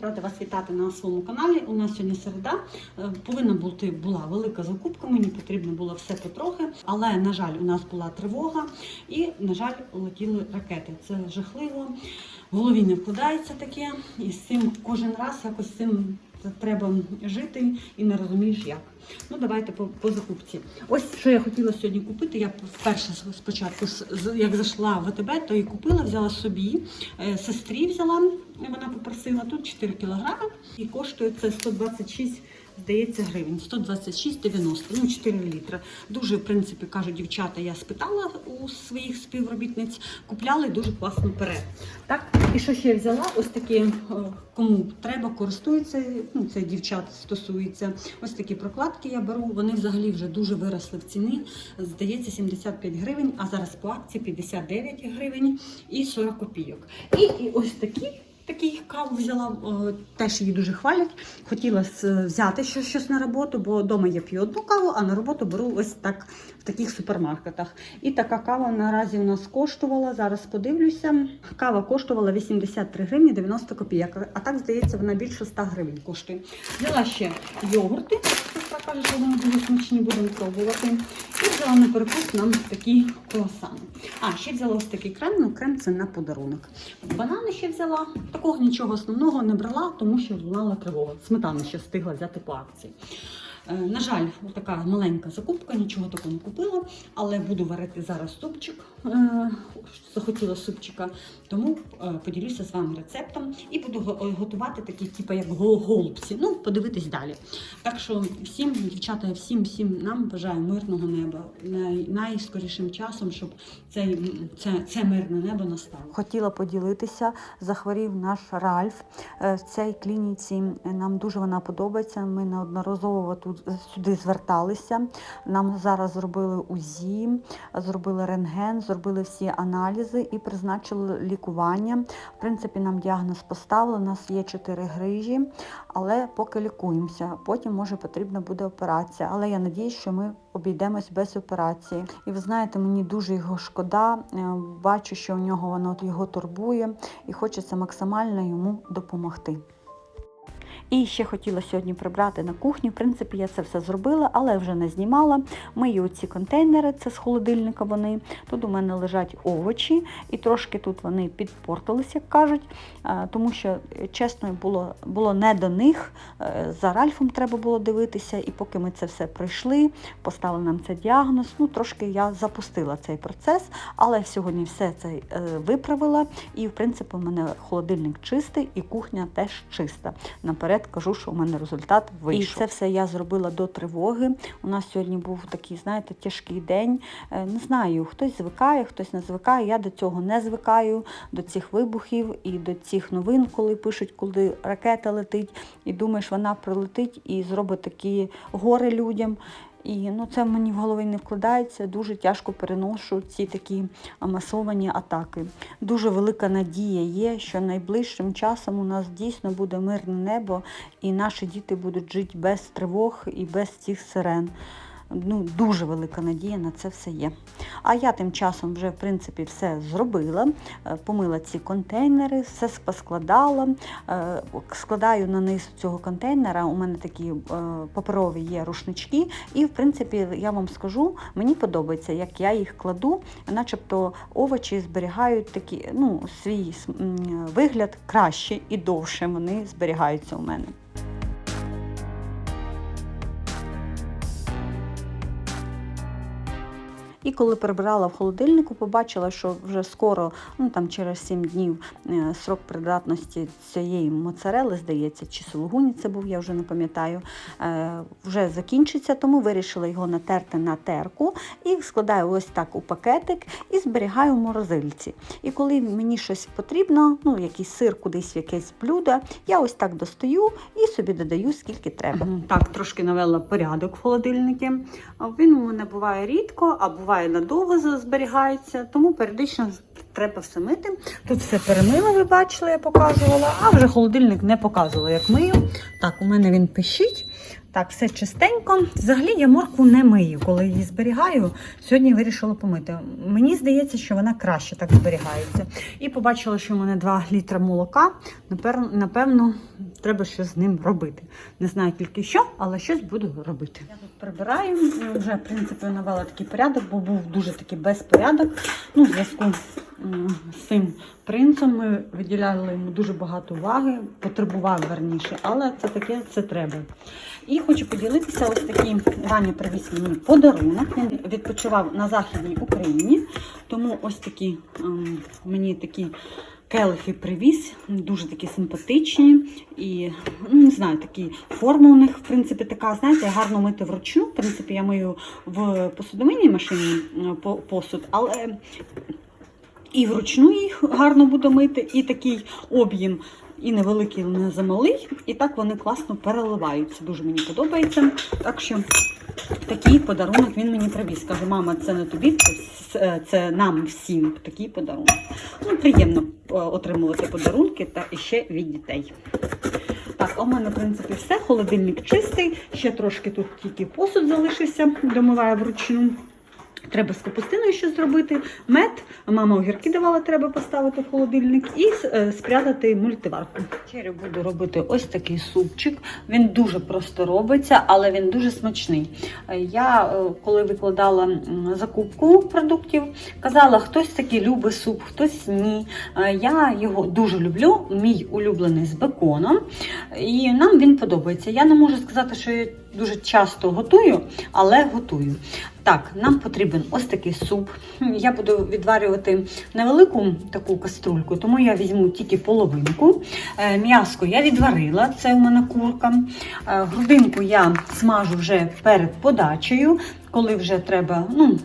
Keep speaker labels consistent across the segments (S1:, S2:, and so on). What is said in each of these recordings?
S1: Рада вас вітати на своєму каналі. У нас сьогодні середа. Е, Повинна бути була велика закупка. Мені потрібно було все потрохи. Але на жаль, у нас була тривога і, на жаль, летіли ракети. Це жахливо. В голові не вкладається таке, і з цим кожен раз якось цим треба жити і не розумієш як. Ну, давайте по, по закупці. Ось що я хотіла сьогодні купити. Я вперше спочатку, як зайшла в АТБ, то і купила, взяла собі, е, сестрі взяла, вона попросила тут 4 кілограми і коштує це 126 Здається, гривень 126,90, ну 4 літри. Дуже, в принципі, кажуть дівчата, я спитала у своїх співробітниць, купляли дуже класно перед. Так, і що ще я взяла? Ось такі, е, кому треба, користуються, ну це дівчат стосується. Ось такі прокладки я беру. Вони взагалі вже дуже виросли в ціні. Здається, 75 гривень, а зараз по акції 59 гривень і 40 копійок. І, і ось такі. Такий каву взяла, теж її дуже хвалять. Хотіла взяти щось, щось на роботу, бо вдома я п'ю одну каву, а на роботу беру ось так таких супермаркетах. І така кава наразі у нас коштувала. Зараз подивлюся. Кава коштувала 83 гривні 90 копійок. А так здається, вона більше 100 гривень коштує. Взяла ще йогурти. Сестра каже, що вони дуже смачні, будемо пробувати. І взяла на перекус нам такі круасани. А, ще взяла ось такий крем, ну крем це на подарунок. Банани ще взяла. Такого нічого основного не брала, тому що мала тривога. Сметану ще встигла взяти по акції. Е, На жаль, така маленька закупка, нічого такого не купила, але буду варити зараз супчик. Е, Захотіла супчика, тому е, поділюся з вами рецептом і буду готувати такі, типу як голубці. Ну, подивитись далі. Так що всім, дівчата, всім, всім нам бажаю мирного неба най, найскорішим часом, щоб цей, це, це мирне небо настало.
S2: Хотіла поділитися. Захворів наш Ральф. Е, В цій клініці нам дуже вона подобається. Ми неодноразово тут е, сюди зверталися. Нам зараз зробили УЗІ, зробили рентген, зробили всі аналізи і призначили лікування. В принципі, нам діагноз поставили. У нас є чотири грижі, але поки лікуємося. Потім може потрібна буде операція. Але я надіюсь, що ми обійдемось без операції. І ви знаєте, мені дуже його шкода. Е, Бачу, що у нього воно його турбує, і хочеться максимально йому допомогти. І ще хотіла сьогодні прибрати на кухню. В принципі, я це все зробила, але вже не знімала. Мию оці контейнери, це з холодильника вони. Тут у мене лежать овочі, і трошки тут вони підпортились, як кажуть, е, тому що, е, чесно, було, було не до них. Е, За Ральфом треба було дивитися, і поки ми це все пройшли, поставили нам цей діагноз. Ну, трошки я запустила цей процес, але сьогодні все це виправила. І, в принципі, у мене холодильник чистий і кухня теж чиста. Наперед кажу, що у мене результат вийшов. І це все я зробила до тривоги. У нас сьогодні був такий, знаєте, тяжкий день. Е, Не знаю, хтось звикає, хтось не звикає. Я до цього не звикаю, до цих вибухів і до цих новин, коли пишуть, коли ракета летить, і думаєш, вона прилетить і зробить такі гори людям. І ну, це мені в голові не вкладається. Дуже тяжко переношу ці такі масовані атаки. Дуже велика надія є, що найближчим часом у нас дійсно буде мирне небо, і наші діти будуть жити без тривог і без цих сирен. Ну, дуже велика надія на це все є. А я тим часом вже в принципі все зробила, Е, помила ці контейнери, все поскладала. Е, Складаю на низ цього контейнера. У мене такі е, паперові є рушнички, і в принципі я вам скажу, мені подобається, як я їх кладу, начебто овочі зберігають такі, ну, свій вигляд краще і довше вони зберігаються у мене. І коли прибирала в холодильнику, побачила, що вже скоро, ну там через 7 днів, е, срок придатності цієї моцарели, здається, чи сулугуні це був, я вже не пам'ятаю, е, вже закінчиться, тому вирішила його натерти на терку і складаю ось так у пакетик і зберігаю в морозильці. І коли мені щось потрібно, ну якийсь сир кудись якесь блюдо, я ось так достаю і собі додаю скільки треба.
S1: Так, трошки навела порядок в холодильнику. А Він у мене буває рідко, а буває буває надовго зберігається, тому періодично треба все мити. Тут все перемила, ви бачили, я показувала, а вже холодильник не показувала, як мию. Так, у мене він пищить. Так, все чистенько. Взагалі я моркву не мию, коли її зберігаю. Сьогодні вирішила помити. Мені здається, що вона краще так зберігається. І побачила, що в мене 2 літра молока. Напевно, треба щось з ним робити. Не знаю тільки що, але щось буду робити. Я тут прибираю, вже в принципі навела такий порядок, бо був дуже такий безпорядок. Ну, в зв'язку з цим принцем ми виділяли йому дуже багато уваги, потребував верніше, але це таке, це треба. І хочу поділитися ось такий Ваня привіз мені подарунок. Він відпочивав на Західній Україні, тому ось такі мені такі келихи привіз, дуже такі симпатичні і ну, не знаю, такі форма у них, в принципі, така, знаєте, гарно мити вручну. В принципі, я мию в посудомийній машині посуд, але і вручну їх гарно буду мити, і такий об'єм і невеликий, не замалий. І так вони класно переливаються. Дуже мені подобається. Так що такий подарунок він мені привіз. Каже, мама, це не тобі, це, це нам всім такий подарунок. Ну, приємно е, отримувати подарунки та іще від дітей. Так, у мене, в принципі, все. Холодильник чистий. Ще трошки тут тільки посуд залишився, домиваю вручну. Треба з капустиною щось зробити. Мед, мама огірки давала, треба поставити в холодильник і е, спрятати мультиварку. Вечерю буду робити ось такий супчик. Він дуже просто робиться, але він дуже смачний. Е, Я, е, коли викладала закупку продуктів, казала, хтось таки любить суп, хтось ні. Я його дуже люблю, мій улюблений з беконом. І нам він подобається. Я не можу сказати, що я дуже часто готую, але готую. Так, нам потрібен ось такий суп. Я буду відварювати невелику таку каструльку, тому я візьму тільки половинку. Е, М'яско я відварила, це у мене курка. Е, Грудинку я смажу вже перед подачею. Коли вже треба, ну,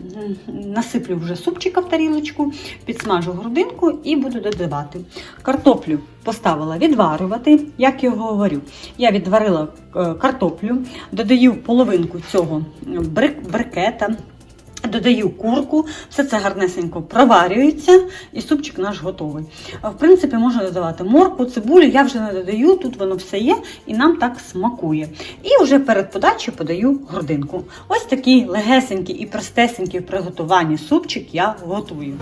S1: насиплю вже супчика в тарілочку, підсмажу грудинку і буду додавати. Картоплю поставила відварювати, як я говорю. Я відварила е, картоплю, додаю половинку цього брик- брикета, додаю курку, все це гарнесенько проварюється, і супчик наш готовий. В принципі, можна додавати морку, цибулю, я вже не додаю, тут воно все є, і нам так смакує. І вже перед подачею подаю грудинку. Ось такий легесенький і простесенький в приготуванні супчик я готую.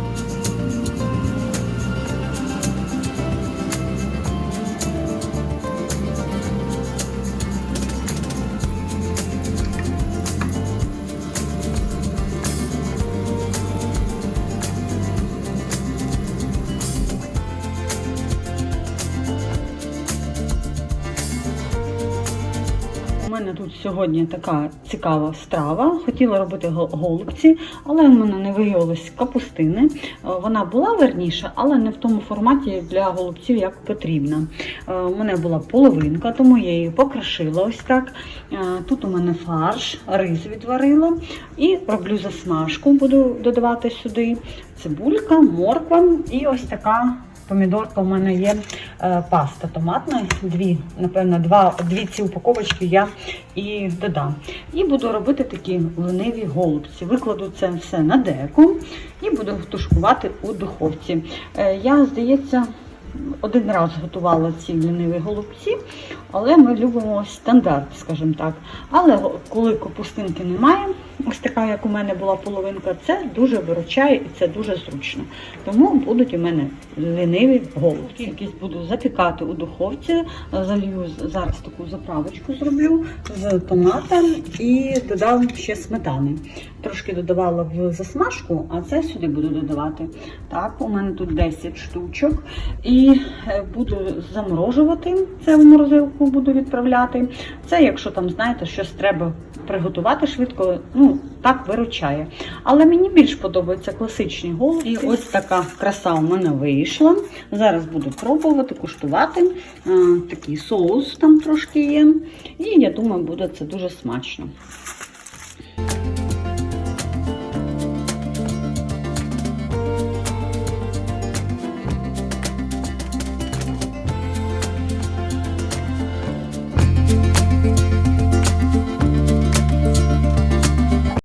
S1: Мене тут сьогодні така цікава страва. Хотіла робити голубці, але в мене не виявилось капустини. Е, Вона була верніша, але не в тому форматі для голубців, як потрібно. Е, У мене була половинка, тому я її покрошила ось так. Е, Тут у мене фарш, рис відварила і роблю засмажку, буду додавати сюди. Цибулька, морква і ось така. Помідорка у мене є е, паста томатна, дві, напевно, два, дві ці упаковочки я і додам. І буду робити такі лениві голубці. Викладу це все на деку і буду тушкувати у духовці. Е, я, здається, один раз готувала ці ліниві голубці, але ми любимо стандарт, скажімо так. Але коли капустинки немає, ось така, як у мене була половинка, це дуже виручає і це дуже зручно. Тому будуть у мене ліниві голубці. Якісь буду запікати у духовці. Залью зараз таку заправочку зроблю з томатом і додам ще сметани. Трошки додавала в засмажку, а це сюди буду додавати. Так, у мене тут 10 штучок. І е, буду заморожувати це в морозилку, буду відправляти. Це, якщо там, знаєте, щось треба приготувати швидко, ну так виручає. Але мені більш подобаються класичні голубці. І ось така краса у мене вийшла. Зараз буду пробувати, куштувати. Такий соус там трошки є. І я думаю, буде це дуже смачно.